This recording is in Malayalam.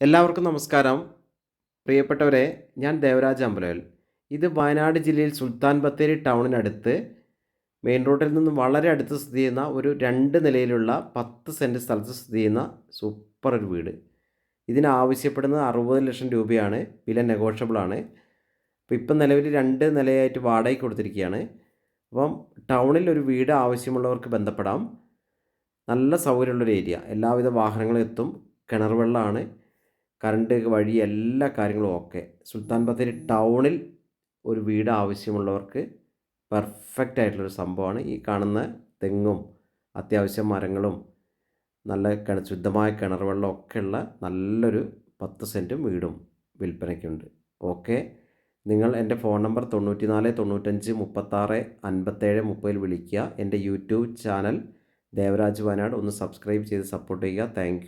എല്ലാവർക്കും നമസ്കാരം. പ്രിയപ്പെട്ടവരെ ഞാൻ ദേവരാജ് അമ്പലവൽ ഇത് വയനാട് ജില്ലയിൽ സുൽത്താൻ ബത്തേരി ടൗണിനടുത്ത് മെയിൻ റോഡിൽ നിന്നും വളരെ അടുത്ത് സ്ഥിതി ചെയ്യുന്ന ഒരു രണ്ട് നിലയിലുള്ള പത്ത് സെന്റ് സ്ഥലത്ത് സ്ഥിതി ചെയ്യുന്ന സൂപ്പർ ഒരു വീട്. ഇതിനാവശ്യപ്പെടുന്നത് അറുപത് ലക്ഷം രൂപയാണ്. വില നെഗോഷ്യബിളാണ് അപ്പോൾ ഇപ്പം നിലവിൽ രണ്ട് നിലയായിട്ട് വാടകയ്ക്ക് കൊടുത്തിരിക്കുകയാണ്. അപ്പം ടൗണിൽ ഒരു വീട് ആവശ്യമുള്ളവർക്ക് ബന്ധപ്പെടാം. നല്ല സൗകര്യമുള്ളൊരു ഏരിയ. എല്ലാവിധ വാഹനങ്ങളും എത്തും. കിണർ വെള്ളമാണ്. കറണ്ട് വഴി എല്ലാ കാര്യങ്ങളും ഓക്കെ. സുൽത്താൻ ബത്തേരി ടൗണിൽ ഒരു വീട് ആവശ്യമുള്ളവർക്ക് പെർഫെക്റ്റ് ആയിട്ടുള്ളൊരു സംഭവമാണ്. ഈ കാണുന്ന തെങ്ങും അത്യാവശ്യം മരങ്ങളും നല്ല കിണ ശുദ്ധമായ കിണർ വെള്ളം ഒക്കെ ഉള്ള നല്ലൊരു പത്ത് സെന്റും വീടും വിൽപ്പനയ്ക്കുണ്ട്. ഓക്കെ. നിങ്ങൾ എന്റെ ഫോൺ നമ്പർ തൊണ്ണൂറ്റി നാല് തൊണ്ണൂറ്റഞ്ച് മുപ്പത്താറ് അൻപത്തേഴ് മുപ്പതിൽ വിളിക്കുക. എന്റെ യൂട്യൂബ് ചാനൽ ദേവരാജ് വയനാട് ഒന്ന് സബ്സ്ക്രൈബ് ചെയ്ത് സപ്പോർട്ട് ചെയ്യുക. താങ്ക്